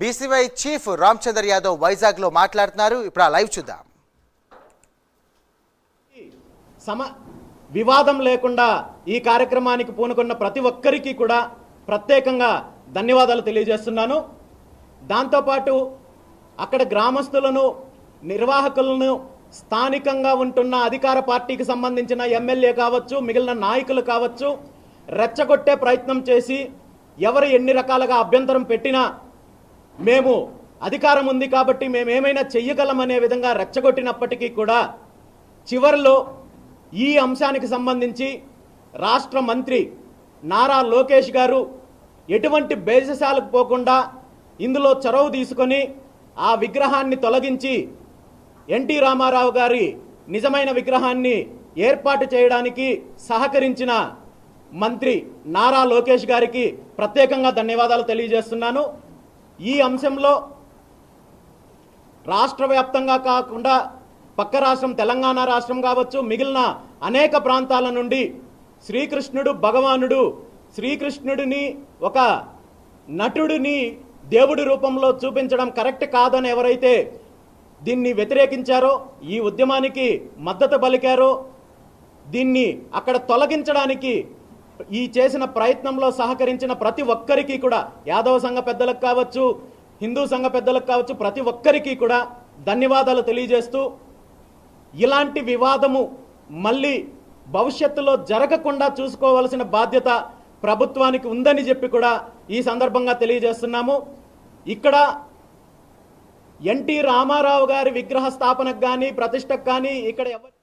BCY chief Ramachandar Yadav వైజాగ్లో మాట్లాడుతున్నారు. ఇప్పుడు ఆ లైవ్ చూద్దాం. సమ వివాదం లేకుండా ఈ కార్యక్రమానికి పూనుకున్న ప్రతి ఒక్కరికి కూడా ప్రత్యేకంగా ధన్యవాదాలు తెలియజేస్తున్నాను. దాంతోపాటు అక్కడ గ్రామస్తులను నిర్వాహకులను స్థానికంగా ఉంటున్న అధికార పార్టీకి సంబంధించిన ఎమ్మెల్యే కావచ్చు మిగిలిన నాయకులు కావచ్చు రెచ్చగొట్టే ప్రయత్నం చేసి ఎవరు ఎన్ని రకాలుగా అభ్యంతరం పెట్టినా మేము అధికారం ఉంది కాబట్టి మేము ఏమైనా చెయ్యగలమనే విధంగా రెచ్చగొట్టినప్పటికీ కూడా చివరిలో ఈ అంశానికి సంబంధించి రాష్ట్ర మంత్రి నారా లోకేష్ గారు ఎటువంటి బేససాలకు పోకుండా ఇందులో చొరవ తీసుకొని ఆ విగ్రహాన్ని తొలగించి ఎన్టీ రామారావు గారి నిజమైన విగ్రహాన్ని ఏర్పాటు చేయడానికి సహకరించిన మంత్రి నారా లోకేష్ గారికి ప్రత్యేకంగా ధన్యవాదాలు తెలియజేస్తున్నాను. ఈ అంశంలో రాష్ట్ర వ్యాప్తంగా కాకుండా పక్క రాష్ట్రం తెలంగాణ రాష్ట్రం కావచ్చు మిగిలిన అనేక ప్రాంతాల నుండి శ్రీకృష్ణుడు భగవానుడు శ్రీకృష్ణుడిని ఒక నటుడిని దేవుడి రూపంలో చూపించడం కరెక్ట్ కాదని ఎవరైతే దీన్ని వ్యతిరేకించారో ఈ ఉద్యమానికి మద్దతు పలికారో దీన్ని అక్కడ తొలగించడానికి ఈ చేసిన ప్రయత్నంలో సహకరించిన ప్రతి ఒక్కరికి కూడా యాదవ సంఘ పెద్దలకు కావచ్చు హిందూ సంఘ పెద్దలకు కావచ్చు ప్రతి ఒక్కరికి కూడా ధన్యవాదాలు తెలియజేస్తూ ఇలాంటి వివాదము మళ్ళీ భవిష్యత్తులో జరగకుండా చూసుకోవాల్సిన బాధ్యత ప్రభుత్వానికి ఉందని చెప్పి కూడా ఈ సందర్భంగా తెలియజేస్తున్నాము. ఇక్కడ ఎన్టీ రామారావు గారి విగ్రహ స్థాపనకు కానీ ప్రతిష్టకు కానీ ఇక్కడ ఎవరు